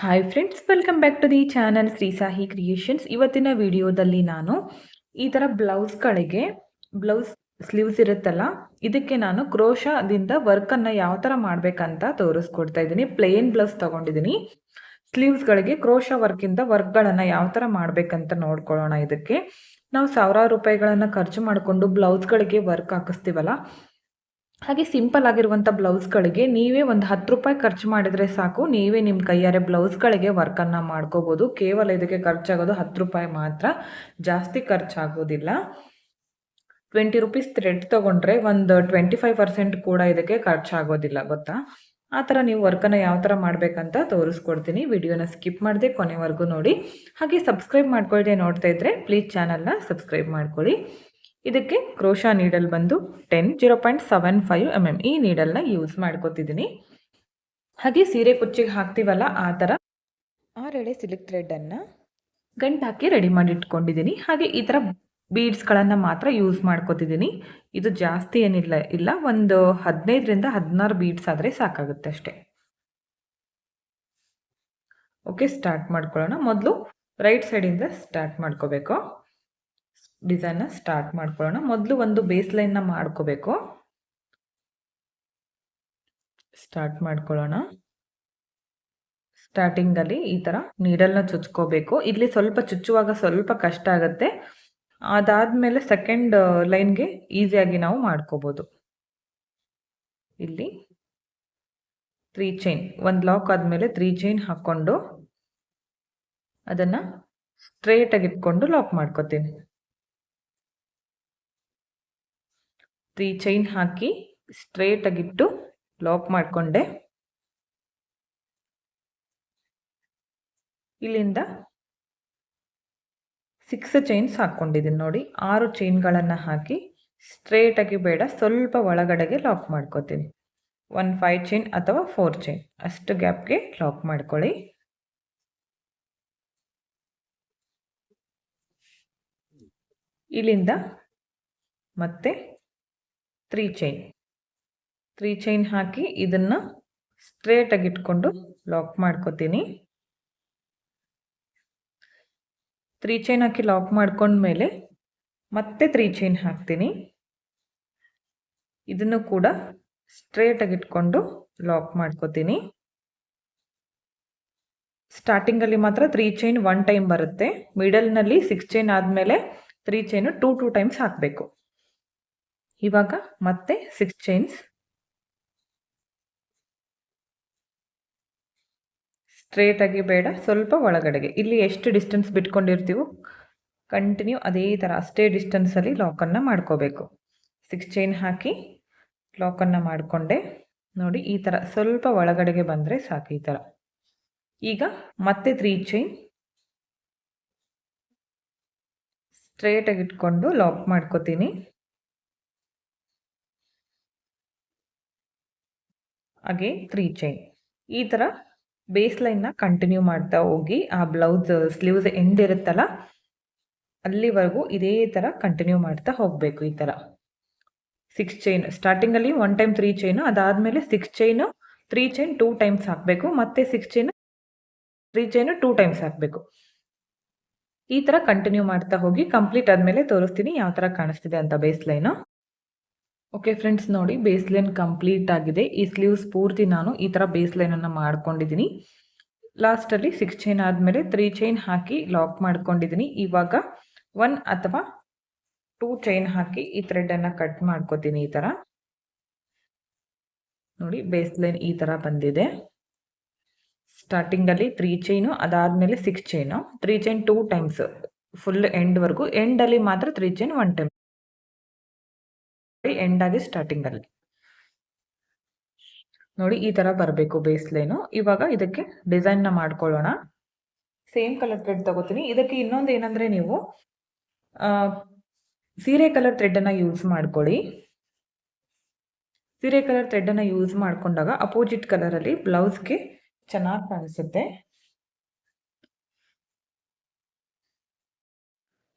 Hi friends welcome back to the channel Shri Sahi creations ಇವತ್ತಿನ ವಿಡಿಯೋದಲ್ಲಿ ನಾನು ಈ ಥರ ಬ್ಲೌಸ್ಗಳಿಗೆ ಬ್ಲೌಸ್ ಸ್ಲೀವ್ಸ್ ಇರುತ್ತಲ್ಲ, ಇದಕ್ಕೆ ನಾನು ಕ್ರೋಶದಿಂದ ವರ್ಕನ್ನು ಯಾವ ಥರ ಮಾಡಬೇಕಂತ ತೋರಿಸ್ಕೊಡ್ತಾ ಇದ್ದೀನಿ. ಪ್ಲೇನ್ ಬ್ಲೌಸ್ ತೊಗೊಂಡಿದ್ದೀನಿ. ಸ್ಲೀವ್ಸ್ಗಳಿಗೆ ಕ್ರೋಶ ವರ್ಕಿಂದ ವರ್ಕ್ಗಳನ್ನು ಯಾವ ಥರ ಮಾಡಬೇಕಂತ ನೋಡ್ಕೊಳ್ಳೋಣ ಇದಕ್ಕೆ. ನಾವು ಸಾವಿರಾರು ರೂಪಾಯಿಗಳನ್ನು ಖರ್ಚು ಮಾಡಿಕೊಂಡು ಬ್ಲೌಸ್ಗಳಿಗೆ ವರ್ಕ್ ಹಾಕಿಸ್ತೀವಲ್ಲ ಹಾಗೆ ಸಿಂಪಲ್ ಆಗಿರುವಂಥ ಬ್ಲೌಸ್ಗಳಿಗೆ ನೀವೇ ಒಂದು ಹತ್ತು ರೂಪಾಯಿ ಖರ್ಚು ಮಾಡಿದರೆ ಸಾಕು. ನೀವೇ ನಿಮ್ಮ ಕೈಯಾರೆ ಬ್ಲೌಸ್ಗಳಿಗೆ ವರ್ಕನ್ನು ಮಾಡ್ಕೋಬೋದು. ಕೇವಲ ಇದಕ್ಕೆ ಖರ್ಚಾಗೋದು ಹತ್ತು ರೂಪಾಯಿ ಮಾತ್ರ. ಜಾಸ್ತಿ ಖರ್ಚಾಗೋದಿಲ್ಲ ಟ್ವೆಂಟಿ ರುಪೀಸ್ ಥ್ರೆಡ್ ತೊಗೊಂಡ್ರೆ ಒಂದು ಟ್ವೆಂಟಿ ಫೈವ್ ಪರ್ಸೆಂಟ್ ಕೂಡ ಇದಕ್ಕೆ ಖರ್ಚಾಗೋದಿಲ್ಲ ಗೊತ್ತಾ? ಆ ಥರ ನೀವು ವರ್ಕನ್ನು ಯಾವ ಥರ ಮಾಡಬೇಕಂತ ತೋರಿಸ್ಕೊಡ್ತೀನಿ. ವಿಡಿಯೋನ ಸ್ಕಿಪ್ ಮಾಡದೆ ಕೊನೆವರೆಗೂ ನೋಡಿ. ಹಾಗೆ ಸಬ್ಸ್ಕ್ರೈಬ್ ಮಾಡ್ಕೊಳ್ಳದೆ ನೋಡ್ತಾ ಇದ್ದರೆ ಪ್ಲೀಸ್ ಚಾನಲ್ನ ಸಬ್ಸ್ಕ್ರೈಬ್ ಮಾಡ್ಕೊಳ್ಳಿ. ಇದಕ್ಕೆ ಕ್ರೋಶಾ ನೀಡಲ್ ಬಂದು ten zero point seven five M M ಈ ನೀಡಲ್ನ ಯೂಸ್ ಮಾಡ್ಕೋತಿದ್ದೀನಿ ಹಾಗೆ ಸೀರೆ ಕುಚ್ಚಿಗೆ ಹಾಕ್ತೀವಲ್ಲ ಆ ಥರ ಆರೆಳೆ ಸಿಲ್ಕ್ ಥ್ರೆಡನ್ನು ಗಂಟು ಹಾಕಿ ರೆಡಿ ಮಾಡಿ ಇಟ್ಕೊಂಡಿದ್ದೀನಿ ಹಾಗೆ ಈ ಥರ ಬೀಡ್ಸ್ಗಳನ್ನು ಮಾತ್ರ ಯೂಸ್ ಮಾಡ್ಕೋತಿದ್ದೀನಿ ಇದು ಜಾಸ್ತಿ ಏನಿಲ್ಲ ಇಲ್ಲ. ಒಂದು ಹದಿನೈದರಿಂದ ಹದಿನಾರು ಬೀಡ್ಸ್ ಆದರೆ ಸಾಕಾಗುತ್ತೆ ಅಷ್ಟೇ. ಓಕೆ ಸ್ಟಾರ್ಟ್ ಮಾಡ್ಕೊಳ್ಳೋಣ. ಮೊದಲು ರೈಟ್ ಸೈಡಿಂದ ಸ್ಟಾರ್ಟ್ ಮಾಡ್ಕೋಬೇಕು. ಡಿಸೈನ್ನ ಸ್ಟಾರ್ಟ್ ಮಾಡ್ಕೊಳ್ಳೋಣ. ಮೊದಲು ಒಂದು ಬೇಸ್ ಲೈನ್ನ ಮಾಡ್ಕೋಬೇಕು. ಸ್ಟಾರ್ಟ್ ಮಾಡ್ಕೊಳ್ಳೋಣ. ಸ್ಟಾರ್ಟಿಂಗಲ್ಲಿ ಈ ಥರ ನೀಡಲ್ನ ಚುಚ್ಕೋಬೇಕು. ಇಲ್ಲಿ ಸ್ವಲ್ಪ ಚುಚ್ಚುವಾಗ ಸ್ವಲ್ಪ ಕಷ್ಟ ಆಗುತ್ತೆ. ಅದಾದಮೇಲೆ ಸೆಕೆಂಡ್ ಲೈನ್ಗೆ ಈಸಿಯಾಗಿ ನಾವು ಮಾಡ್ಕೋಬೋದು. ಇಲ್ಲಿ ತ್ರೀ ಚೈನ್ ಒಂದು ಲಾಕ್ ಆದಮೇಲೆ ತ್ರೀ ಚೈನ್ ಹಾಕ್ಕೊಂಡು ಅದನ್ನು ಸ್ಟ್ರೇಟಾಗಿ ಇಟ್ಕೊಂಡು ಲಾಕ್ ಮಾಡ್ಕೋತೀನಿ. ತ್ರೀ ಚೈನ್ ಹಾಕಿ ಸ್ಟ್ರೇಟಾಗಿಟ್ಟು ಲಾಕ್ ಮಾಡಿಕೊಂಡೆ. ಇಲ್ಲಿಂದ ಸಿಕ್ಸ್ ಚೈನ್ಸ್ ಹಾಕ್ಕೊಂಡಿದ್ದೀನಿ ನೋಡಿ. ಆರು ಚೈನ್ಗಳನ್ನು ಹಾಕಿ ಸ್ಟ್ರೇಟಾಗಿ ಬೇಡ, ಸ್ವಲ್ಪ ಒಳಗಡೆಗೆ ಲಾಕ್ ಮಾಡ್ಕೋತೀನಿ. ಒನ್ ಫೈವ್ ಚೈನ್ ಅಥವಾ ಫೋರ್ ಚೈನ್ ಅಷ್ಟು ಗ್ಯಾಪ್ಗೆ ಲಾಕ್ ಮಾಡ್ಕೊಳ್ಳಿ. ಇಲ್ಲಿಂದ ಮತ್ತೆ ತ್ರೀ ಚೈನ್. ತ್ರೀ ಚೈನ್ ಹಾಕಿ ಇದನ್ನು ಸ್ಟ್ರೇಟಾಗಿ ಇಟ್ಕೊಂಡು ಲಾಕ್ ಮಾಡ್ಕೋತೀನಿ. ತ್ರೀ ಚೈನ್ ಹಾಕಿ ಲಾಕ್ ಮಾಡ್ಕೊಂಡ್ಮೇಲೆ ಮತ್ತೆ ತ್ರೀ ಚೈನ್ ಹಾಕ್ತೀನಿ. ಇದನ್ನು ಕೂಡ ಸ್ಟ್ರೇಟಾಗಿ ಇಟ್ಕೊಂಡು ಲಾಕ್ ಮಾಡ್ಕೋತೀನಿ. ಸ್ಟಾರ್ಟಿಂಗಲ್ಲಿ ಮಾತ್ರ ತ್ರೀ ಚೈನ್ ಒನ್ ಟೈಮ್ ಬರುತ್ತೆ. ಮಿಡಲ್ನಲ್ಲಿ ಸಿಕ್ಸ್ ಚೈನ್ ಆದಮೇಲೆ three chain two two times ಹಾಕಬೇಕು. ಇವಾಗ ಮತ್ತೆ ಸಿಕ್ಸ್ ಚೈನ್ಸ್ ಸ್ಟ್ರೇಟಾಗಿ ಬೇಡ, ಸ್ವಲ್ಪ ಒಳಗಡೆಗೆ. ಇಲ್ಲಿ ಎಷ್ಟು ಡಿಸ್ಟೆನ್ಸ್ ಬಿಟ್ಕೊಂಡಿರ್ತೀವೋ ಕಂಟಿನ್ಯೂ ಅದೇ ಥರ ಅಷ್ಟೇ ಡಿಸ್ಟೆನ್ಸಲ್ಲಿ ಲಾಕನ್ನು ಮಾಡ್ಕೋಬೇಕು. ಸಿಕ್ಸ್ ಚೈನ್ ಹಾಕಿ ಲಾಕನ್ನು ಮಾಡಿಕೊಂಡೆ. ನೋಡಿ, ಈ ಥರ ಸ್ವಲ್ಪ ಒಳಗಡೆಗೆ ಬಂದರೆ ಸಾಕು ಈ ಥರ ಈಗ ಮತ್ತೆ ತ್ರೀ ಚೈನ್ ಸ್ಟ್ರೇಟಾಗಿ ಇಟ್ಕೊಂಡು ಲಾಕ್ ಮಾಡ್ಕೋತೀನಿ. ಹಾಗೆ ತ್ರೀ ಚೈನ್ ಈ ಥರ ಬೇಸ್ ಲೈನ್ನ ಕಂಟಿನ್ಯೂ ಮಾಡ್ತಾ ಹೋಗಿ, ಆ ಬ್ಲೌಸ್ ಸ್ಲೀವ್ಸ್ ಎಂಡ್ ಇರುತ್ತಲ್ಲ, ಅಲ್ಲಿವರೆಗೂ ಇದೇ ಥರ ಕಂಟಿನ್ಯೂ ಮಾಡ್ತಾ ಹೋಗಬೇಕು ಈ ಥರ ಸಿಕ್ಸ್ ಚೈನ್ ಸ್ಟಾರ್ಟಿಂಗಲ್ಲಿ ಒನ್ ಟೈಮ್ ತ್ರೀ ಚೈನು ಅದಾದಮೇಲೆ six chain three chain two times ಹಾಕಬೇಕು. ಮತ್ತೆ six chain three chain two times ಹಾಕಬೇಕು. ಈ ಥರ ಕಂಟಿನ್ಯೂ ಮಾಡ್ತಾ ಹೋಗಿ ಕಂಪ್ಲೀಟ್ ಆದಮೇಲೆ ತೋರಿಸ್ತೀನಿ ಯಾವ ಥರ ಕಾಣಿಸ್ತಿದೆ ಅಂತ ಬೇಸ್ ಲೈನು ಓಕೆ ಫ್ರೆಂಡ್ಸ್ ನೋಡಿ ಬೇಸ್ ಲೈನ್ ಕಂಪ್ಲೀಟ್ ಆಗಿದೆ. ಈ ಸ್ಲೀವ್ಸ್ ಪೂರ್ತಿ ನಾನು ಈ ಥರ ಬೇಸ್ ಲೈನನ್ನು ಮಾಡ್ಕೊಂಡಿದ್ದೀನಿ ಲಾಸ್ಟಲ್ಲಿ ಸಿಕ್ಸ್ ಚೈನ್ ಆದಮೇಲೆ ತ್ರೀ ಚೈನ್ ಹಾಕಿ ಲಾಕ್ ಮಾಡ್ಕೊಂಡಿದ್ದೀನಿ ಇವಾಗ ಒನ್ ಅಥವಾ ಟೂ ಚೈನ್ ಹಾಕಿ ಈ ಥ್ರೆಡನ್ನು ಕಟ್ ಮಾಡ್ಕೋತೀನಿ ಈ ಥರ ನೋಡಿ ಬೇಸ್ ಲೈನ್ ಈ ಥರ ಬಂದಿದೆ. ಸ್ಟಾರ್ಟಿಂಗಲ್ಲಿ ತ್ರೀ ಚೈನು ಅದಾದಮೇಲೆ six chain three chain two times full ಎಂಡ್ವರೆಗೂ ಎಂಡಲ್ಲಿ ಮಾತ್ರ three chain one time end ಆಗಿ ಸ್ಟಾರ್ಟಿಂಗ್ ಅಲ್ಲಿ. ನೋಡಿ ಈ ತರ ಬರಬೇಕು ಬೇಸ್ ಲೈನ್ ಇವಾಗ ಇದಕ್ಕೆ ಡಿಸೈನ್ನ ಮಾಡ್ಕೊಳ್ಳೋಣ. ಸೇಮ್ ಕಲರ್ ಥ್ರೆಡ್ ತಗೋತೀನಿ. ಇದಕ್ಕೆ ಇನ್ನೊಂದು ಏನಂದ್ರೆ ನೀವು ಸೀರೆ ಕಲರ್ ಥ್ರೆಡ್ ಅನ್ನ ಯೂಸ್ ಮಾಡ್ಕೊಳ್ಳಿ. ಸೀರೆ ಕಲರ್ ಥ್ರೆಡ್ ಅನ್ನ ಯೂಸ್ ಮಾಡ್ಕೊಂಡಾಗ ಅಪೋಸಿಟ್ ಕಲರ್ ಅಲ್ಲಿ ಬ್ಲೌಸ್ಗೆ ಚೆನ್ನಾಗಿ ಕಾಣಿಸುತ್ತೆ.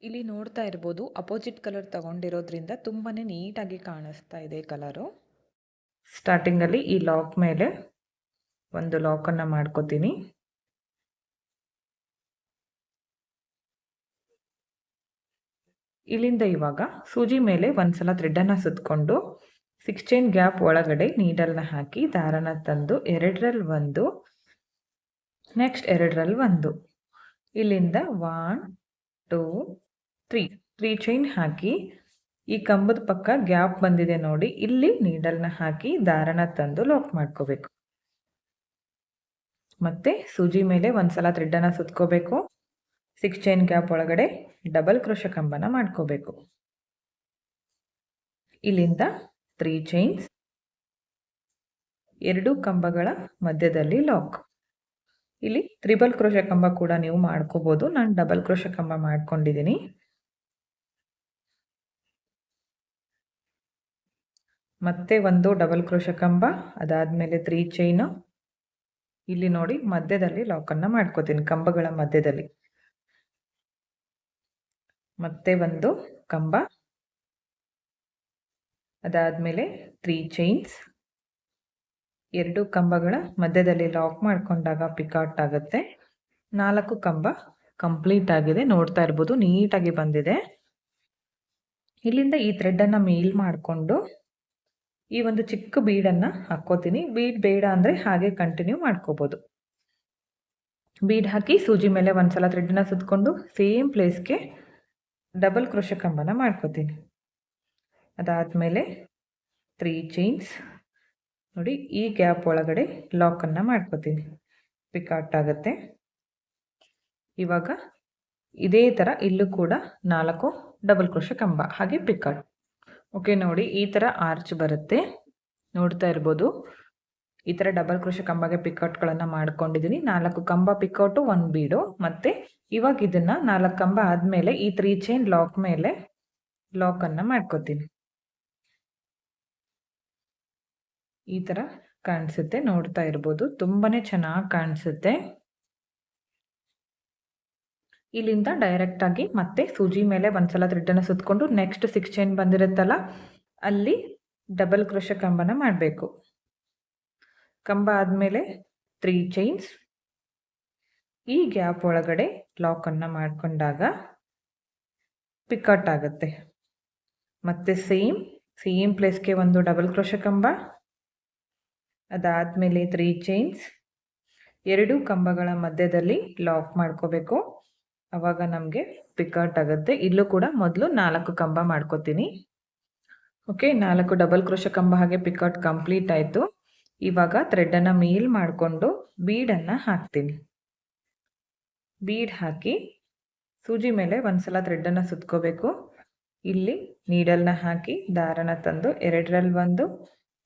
ಇಲ್ಲಿ ನೋಡ್ತಾ ಇರ್ಬೋದು ಅಪೋಸಿಟ್ ಕಲರ್ ತಗೊಂಡಿರೋದ್ರಿಂದ ತುಂಬಾ ನೀಟಾಗಿ ಕಾಣಿಸ್ತಾ ಇದೆ ಕಲರು ಸ್ಟಾರ್ಟಿಂಗಲ್ಲಿ ಈ ಲಾಕ್ ಮೇಲೆ ಒಂದು ಲಾಕನ್ನು ಮಾಡ್ಕೋತೀನಿ. ಇಲ್ಲಿಂದ ಇವಾಗ ಸೂಜಿ ಮೇಲೆ ಒಂದ್ಸಲ ಥ್ರೆಡ್ಡನ್ನು ಸುತ್ತಕೊಂಡು ಸಿಕ್ಸ್ಟೀನ್ ಗ್ಯಾಪ್ ಒಳಗಡೆ ನೀಡಲ್ನ ಹಾಕಿ ದಾರನ ತಂದು ಎರಡರಲ್ಲಿ ಒಂದು ನೆಕ್ಸ್ಟ್ ಎರಡರಲ್ಲಿ ಒಂದು. ಇಲ್ಲಿಂದ one two three three chain ಹಾಕಿ ಈ ಕಂಬದ ಪಕ್ಕ ಗ್ಯಾಪ್ ಬಂದಿದೆ ನೋಡಿ. ಇಲ್ಲಿ ನೀಡಲ್ನ ಹಾಕಿ ದಾರನ ತಂದು ಲಾಕ್ ಮಾಡ್ಕೋಬೇಕು. ಮತ್ತೆ ಸೂಜಿ ಮೇಲೆ ಒಂದ್ಸಲ ಥ್ರೆಡ್ಡನ್ನು ಸುತ್ಕೋಬೇಕು. ಸಿಕ್ಸ್ ಚೈನ್ ಗ್ಯಾಪ್ ಒಳಗಡೆ ಡಬಲ್ ಕ್ರೋಶ ಕಂಬನ ಮಾಡ್ಕೋಬೇಕು. ಇಲ್ಲಿಂದ ತ್ರೀ ಚೈನ್ಸ್ ಎರಡು ಕಂಬಗಳ ಮಧ್ಯದಲ್ಲಿ ಲಾಕ್ ಇಲ್ಲಿ ತ್ರಿಬಲ್ ಕ್ರೋಶ ಕಂಬ ಕೂಡ ನೀವು ಮಾಡ್ಕೋಬೋದು. ನಾನು ಡಬಲ್ ಕ್ರೋಶ ಕಂಬ ಮಾಡ್ಕೊಂಡಿದ್ದೀನಿ. ಮತ್ತೆ ಒಂದು ಡಬಲ್ ಕ್ರೋಶ ಕಂಬ, ಅದಾದ್ಮೇಲೆ ತ್ರೀ ಚೈನು ಇಲ್ಲಿ ನೋಡಿ ಮಧ್ಯದಲ್ಲಿ ಲಾಕನ್ನು ಮಾಡ್ಕೋತೀನಿ, ಕಂಬಗಳ ಮಧ್ಯದಲ್ಲಿ. ಮತ್ತೆ ಒಂದು ಕಂಬ, ಅದಾದಮೇಲೆ ತ್ರೀ ಚೈನ್ಸ್ ಎರಡು ಕಂಬಗಳ ಮಧ್ಯದಲ್ಲಿ ಲಾಕ್ ಮಾಡಿಕೊಂಡಾಗ ಪಿಕಾಟ್ ಆಗುತ್ತೆ. ನಾಲ್ಕು ಕಂಬ ಕಂಪ್ಲೀಟ್ ಆಗಿದೆ, ನೋಡ್ತಾ ಇರ್ಬೋದು, ನೀಟಾಗಿ ಬಂದಿದೆ. ಇಲ್ಲಿಂದ ಈ ಥ್ರೆಡ್ಡನ್ನು ಮೇಲ್ ಮಾಡಿಕೊಂಡು ಈ ಒಂದು ಚಿಕ್ಕ ಬೀಡನ್ನು ಹಾಕ್ಕೋತೀನಿ. ಬೀಡ್ ಬೇಡ ಅಂದರೆ ಹಾಗೆ ಕಂಟಿನ್ಯೂ ಮಾಡ್ಕೋಬೋದು. ಬೀಡ್ ಹಾಕಿ ಸೂಜಿ ಮೇಲೆ ಒಂದ್ಸಲ ಥ್ರೆಡ್ಡನ್ನ ಸುತ್ತಕೊಂಡು ಸೇಮ್ ಪ್ಲೇಸ್ಗೆ ಡಬಲ್ ಕ್ರೋಶ ಕಂಬನ ಮಾಡ್ಕೋತೀನಿ. ಅದಾದಮೇಲೆ ತ್ರೀ ಚೈನ್ಸ್ ನೋಡಿ, ಈ ಗ್ಯಾಪ್ ಒಳಗಡೆ ಲಾಕನ್ನು ಮಾಡ್ಕೋತೀನಿ. ಪಿಕಾಟ್ ಆಗುತ್ತೆ. ಇವಾಗ ಇದೇ ಥರ ಇಲ್ಲೂ ಕೂಡ ನಾಲ್ಕು ಡಬಲ್ ಕ್ರೋಶ ಕಂಬ ಹಾಗೆ ಪಿಕಾಟ್ ಓಕೆ ನೋಡಿ, ಈ ಥರ ಆರ್ಚ್ ಬರುತ್ತೆ. ನೋಡ್ತಾ ಇರ್ಬೋದು. ಈ ಥರ ಡಬಲ್ ಕ್ರೋಶ ಕಂಬಗೆ ಪಿಕೌಟ್ಗಳನ್ನು ಮಾಡ್ಕೊಂಡಿದ್ದೀನಿ ನಾಲ್ಕು ಕಂಬ ಪಿಕೌಟು ಒಂದು ಬೀಡು ಮತ್ತು ಇವಾಗ ಇದನ್ನು ನಾಲ್ಕು ಕಂಬ ಆದಮೇಲೆ ಈ ತ್ರೀ ಚೈನ್ ಲಾಕ್ ಮೇಲೆ ಲಾಕನ್ನು ಮಾಡ್ಕೋತೀನಿ. ಈ ಥರ ಕಾಣಿಸುತ್ತೆ, ನೋಡ್ತಾ ಇರ್ಬೋದು. ತುಂಬಾ ಚೆನ್ನಾಗಿ ಕಾಣಿಸುತ್ತೆ. ಇಲ್ಲಿಂದ ಡೈರೆಕ್ಟಾಗಿ ಮತ್ತೆ ಸೂಜಿ ಮೇಲೆ ಒಂದ್ಸಲ ಥ್ರೆಡ್ಡನ್ನು ಸುತ್ತಕೊಂಡು ನೆಕ್ಸ್ಟ್ ಸಿಕ್ಸ್ ಚೈನ್ ಬಂದಿರುತ್ತಲ್ಲ, ಅಲ್ಲಿ ಡಬಲ್ ಕ್ರೋಶ ಕಂಬನ ಮಾಡಬೇಕು. ಕಂಬ ಆದಮೇಲೆ ತ್ರೀ ಚೈನ್ಸ್ ಈ ಗ್ಯಾಪ್ ಒಳಗಡೆ ಲಾಕನ್ನು ಮಾಡಿಕೊಂಡಾಗ ಪಿಕಟ್ ಆಗುತ್ತೆ. ಮತ್ತೆ ಸೇಮ್ ಸೇಮ್ ಪ್ಲೇಸ್ಗೆ ಒಂದು ಡಬಲ್ ಕ್ರೋಶ ಕಂಬ, ಅದಾದಮೇಲೆ ತ್ರೀ ಚೈನ್ಸ್ ಎರಡು ಕಂಬಗಳ ಮಧ್ಯದಲ್ಲಿ ಲಾಕ್ ಮಾಡ್ಕೋಬೇಕು. ಅವಾಗ ನಮಗೆ ಪಿಕಟ್ ಆಗುತ್ತೆ. ಇಲ್ಲೂ ಕೂಡ ಮೊದಲು ನಾಲ್ಕು ಕಂಬ ಮಾಡ್ಕೋತೀನಿ. ಓಕೆ ನಾಲ್ಕು ಡಬಲ್ ಕ್ರೋಶ ಕಂಬ ಹಾಗೆ ಪಿಕಟ್ ಕಂಪ್ಲೀಟ್ ಆಯಿತು. ಇವಾಗ ಥ್ರೆಡ್ಡನ್ನು ಮೇಲ್ ಮಾಡಿಕೊಂಡು ಬೀಡನ್ನು ಹಾಕ್ತೀನಿ. ಬೀಡ್ ಹಾಕಿ ಸೂಜಿ ಮೇಲೆ ಒಂದ್ಸಲ ಥ್ರೆಡ್ಡನ್ನು ಸುತ್ಕೋಬೇಕು. ಇಲ್ಲಿ ನೀಡಲ್ನ ಹಾಕಿ ದಾರನ ತಂದು ಎರಡರಲ್ಲಿ ಒಂದು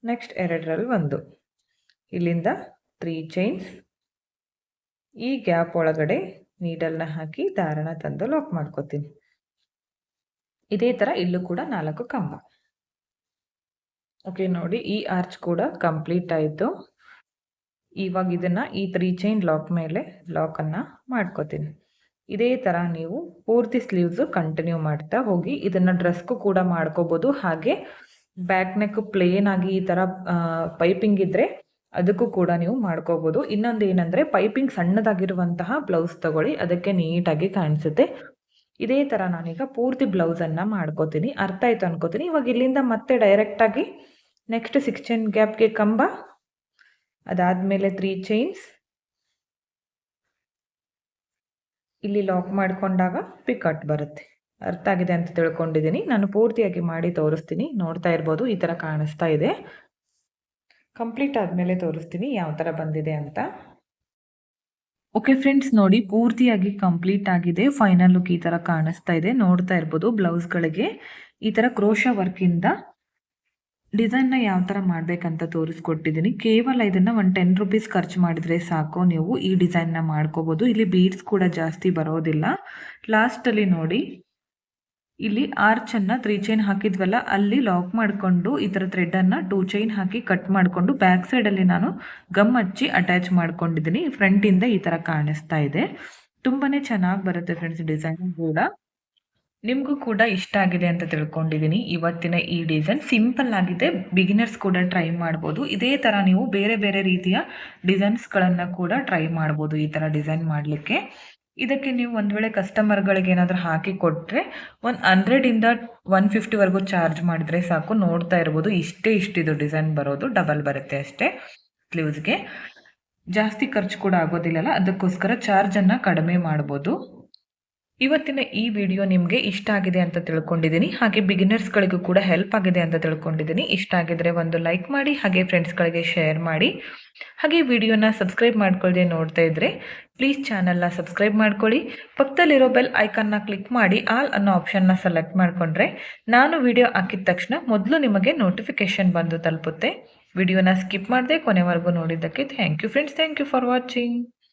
ನೆಕ್ಸ್ಟ್ ಎರಡರಲ್ಲಿ ಒಂದು. ಇಲ್ಲಿಂದ ತ್ರೀ ಚೈನ್ಸ್ ಈ ಗ್ಯಾಪ್ ಒಳಗಡೆ ನೀಡಲ್ನ ಹಾಕಿ ದಾರನ ತಂದು ಲಾಕ್ ಮಾಡ್ಕೋತೀನಿ. ಇದೇ ಥರ ಇಲ್ಲೂ ಕೂಡ ನಾಲ್ಕು ಕಂಬ. ಓಕೆ ನೋಡಿ ಈ ಆರ್ಚ್ ಕೂಡ ಕಂಪ್ಲೀಟ್ ಆಯಿತು. ಇವಾಗ ಇದನ್ನು ಈ ತ್ರೀ ಚೈನ್ ಲಾಕ್ ಮೇಲೆ ಲಾಕನ್ನು ಮಾಡ್ಕೋತೀನಿ. ಇದೇ ಥರ ನೀವು ಪೂರ್ತಿ ಸ್ಲೀವ್ಸು ಕಂಟಿನ್ಯೂ ಮಾಡ್ತಾ ಹೋಗಿ ಇದನ್ನು ಡ್ರೆಸ್ಗೂ ಕೂಡ ಮಾಡ್ಕೋಬೋದು. ಹಾಗೆ ಬ್ಯಾಕ್ ನೆಕ್ ಪ್ಲೇನ್ ಆಗಿ ಈ ಥರ ಪೈಪಿಂಗ್ ಇದ್ದರೆ ಅದಕ್ಕೂ ಕೂಡ ನೀವು ಮಾಡ್ಕೋಬೋದು. ಇನ್ನೊಂದು ಏನಂದರೆ ಪೈಪಿಂಗ್ ಸಣ್ಣದಾಗಿರುವಂತಹ ಬ್ಲೌಸ್ ತಗೊಳ್ಳಿ, ಅದಕ್ಕೆ ನೀಟಾಗಿ ಕಾಣಿಸುತ್ತೆ. ಇದೇ ಥರ ನಾನೀಗ ಪೂರ್ತಿ ಬ್ಲೌಸನ್ನು ಮಾಡ್ಕೋತೀನಿ. ಅರ್ಥ ಆಯಿತು ಅನ್ಕೋತೀನಿ. ಇವಾಗ ಇಲ್ಲಿಂದ ಮತ್ತೆ ಡೈರೆಕ್ಟಾಗಿ ನೆಕ್ಸ್ಟ್ ಸಿಕ್ಸ್ ಚೈನ್ ಗ್ಯಾಪ್ಗೆ ಕಂಬ, ಅದಾದಮೇಲೆ ತ್ರೀ ಚೈನ್ಸ್ ಇಲ್ಲಿ ಲಾಕ್ ಮಾಡಿಕೊಂಡಾಗ ಪಿಕಟ್ ಬರುತ್ತೆ. ಅರ್ಥ ಆಗಿದೆ ಅಂತ ತಿಳ್ಕೊಂಡಿದ್ದೀನಿ. ನಾನು ಪೂರ್ತಿಯಾಗಿ ಮಾಡಿ ತೋರಿಸ್ತೀನಿ. ನೋಡ್ತಾ ಇರ್ಬೋದು. ಈ ಥರ ಕಾಣಿಸ್ತಾ ಇದೆ. ಕಂಪ್ಲೀಟ್ ಆದಮೇಲೆ ತೋರಿಸ್ತೀನಿ ಯಾವ ಥರ ಬಂದಿದೆ ಅಂತ. ಓಕೆ ಫ್ರೆಂಡ್ಸ್ ನೋಡಿ, ಪೂರ್ತಿಯಾಗಿ ಕಂಪ್ಲೀಟ್ ಆಗಿದೆ. ಫೈನಲ್ ಲುಕ್ ಈ ಥರ ಕಾಣಿಸ್ತಾ ಇದೆ. ನೋಡ್ತಾ ಇರ್ಬೋದು ಬ್ಲೌಸ್ಗಳಿಗೆ ಈ ಥರ ಕ್ರೋಶ ವರ್ಕಿಂದ ಡಿಸೈನ್ನ ಯಾವ ಥರ ಮಾಡಬೇಕಂತ ತೋರಿಸ್ಕೊಟ್ಟಿದ್ದೀನಿ. ಕೇವಲ ಇದನ್ನು ಒಂದು ಟೆನ್ ರುಪೀಸ್ ಖರ್ಚು ಮಾಡಿದರೆ ಸಾಕು. ನೀವು ಈ ಡಿಸೈನ್ನ ಮಾಡ್ಕೋಬೋದು. ಇಲ್ಲಿ ಬೀಡ್ಸ್ ಕೂಡ ಜಾಸ್ತಿ ಬರೋದಿಲ್ಲ. ಲಾಸ್ಟಲ್ಲಿ ನೋಡಿ ಇಲ್ಲಿ ಆರ್ಚನ್ನು ತ್ರೀ ಚೈನ್ ಹಾಕಿದ್ವಲ್ಲ, ಅಲ್ಲಿ ಲಾಕ್ ಮಾಡಿಕೊಂಡು ಈ ಥರ ಥ್ರೆಡನ್ನು ಟೂ ಚೈನ್ ಹಾಕಿ ಕಟ್ ಮಾಡಿಕೊಂಡು ಬ್ಯಾಕ್ ಸೈಡಲ್ಲಿ ನಾನು ಗಮ್ ಹಚ್ಚಿ ಅಟ್ಯಾಚ್ ಮಾಡ್ಕೊಂಡಿದ್ದೀನಿ. ಫ್ರಂಟಿಂದ ಈ ಥರ ಕಾಣಿಸ್ತಾ ಇದೆ. ತುಂಬಾ ಚೆನ್ನಾಗಿ ಬರುತ್ತೆ ಫ್ರೆಂಡ್ಸ್ ಡಿಸೈನ್ ಕೂಡ. ನಿಮಗೂ ಕೂಡ ಇಷ್ಟ ಆಗಿದೆ ಅಂತ ತಿಳ್ಕೊಂಡಿದ್ದೀನಿ ಇವತ್ತಿನ ಈ ಡಿಸೈನ್ ಸಿಂಪಲ್ ಆಗಿದೆ. ಬಿಗಿನರ್ಸ್ ಕೂಡ ಟ್ರೈ ಮಾಡ್ಬೋದು. ಇದೇ ಥರ ನೀವು ಬೇರೆ ಬೇರೆ ರೀತಿಯ ಡಿಸೈನ್ಸ್ಗಳನ್ನು ಕೂಡ ಟ್ರೈ ಮಾಡ್ಬೋದು ಈ ಥರ ಡಿಸೈನ್ ಮಾಡಲಿಕ್ಕೆ. ಇದಕ್ಕೆ ನೀವು ಒಂದು ವೇಳೆ ಕಸ್ಟಮರ್ಗಳಿಗೆ ಏನಾದರೂ ಹಾಕಿ ಕೊಟ್ಟರೆ ಒಂದು ಹಂಡ್ರೆಡಿಂದ ಒನ್ ಫಿಫ್ಟಿವರೆಗೂ ಚಾರ್ಜ್ ಮಾಡಿದರೆ ಸಾಕು. ನೋಡ್ತಾ ಇರ್ಬೋದು. ಇಷ್ಟೇ ಇಷ್ಟಿದು ಡಿಸೈನ್ ಬರೋದು. ಡಬಲ್ ಬರುತ್ತೆ ಅಷ್ಟೇ ಸ್ಲೀವ್ಸ್ಗೆ ಜಾಸ್ತಿ ಖರ್ಚು ಕೂಡ ಆಗೋದಿಲ್ಲಲ್ಲ. ಅದಕ್ಕೋಸ್ಕರ ಚಾರ್ಜನ್ನು ಕಡಿಮೆ ಮಾಡ್ಬೋದು. ಇವತ್ತಿನ ಈ ವಿಡಿಯೋ ನಿಮಗೆ ಇಷ್ಟ ಆಗಿದೆ ಅಂತ ತಿಳ್ಕೊಂಡಿದ್ದೀನಿ. ಹಾಗೆ ಬಿಗಿನರ್ಸ್ಗಳಿಗೂ ಕೂಡ ಹೆಲ್ಪ್ ಆಗಿದೆ ಅಂತ ತಿಳ್ಕೊಂಡಿದ್ದೀನಿ. ಇಷ್ಟ ಆಗಿದ್ರೆ ಒಂದು ಲೈಕ್ ಮಾಡಿ, ಹಾಗೆ ಫ್ರೆಂಡ್ಸ್ಗಳಿಗೆ ಶೇರ್ ಮಾಡಿ. ಹಾಗೆ ವಿಡಿಯೋನ ಸಬ್ಸ್ಕ್ರೈಬ್ ಮಾಡ್ಕೊಳ್ಳದೆ ನೋಡ್ತಾ ಇದ್ರೆ ಪ್ಲೀಸ್ ಚಾನಲ್ನ ಸಬ್ಸ್ಕ್ರೈಬ್ ಮಾಡ್ಕೊಳ್ಳಿ. ಪಕ್ಕದಲ್ಲಿರೋ ಬೆಲ್ ಐಕನ್ನ ಕ್ಲಿಕ್ ಮಾಡಿ ಆಲ್ ಅನ್ನೋ ಆಪ್ಷನ್ನ ಸೆಲೆಕ್ಟ್ ಮಾಡಿಕೊಂಡ್ರೆ ನಾನು ವಿಡಿಯೋ ಹಾಕಿದ ತಕ್ಷಣ ಮೊದಲು ನಿಮಗೆ ನೋಟಿಫಿಕೇಷನ್ ಬಂದು ತಲುಪುತ್ತೆ. ವಿಡಿಯೋನ ಸ್ಕಿಪ್ ಮಾಡದೆ ಕೊನೆವರೆಗೂ ನೋಡಿದ್ದಕ್ಕೆ thank you friends thank you for watching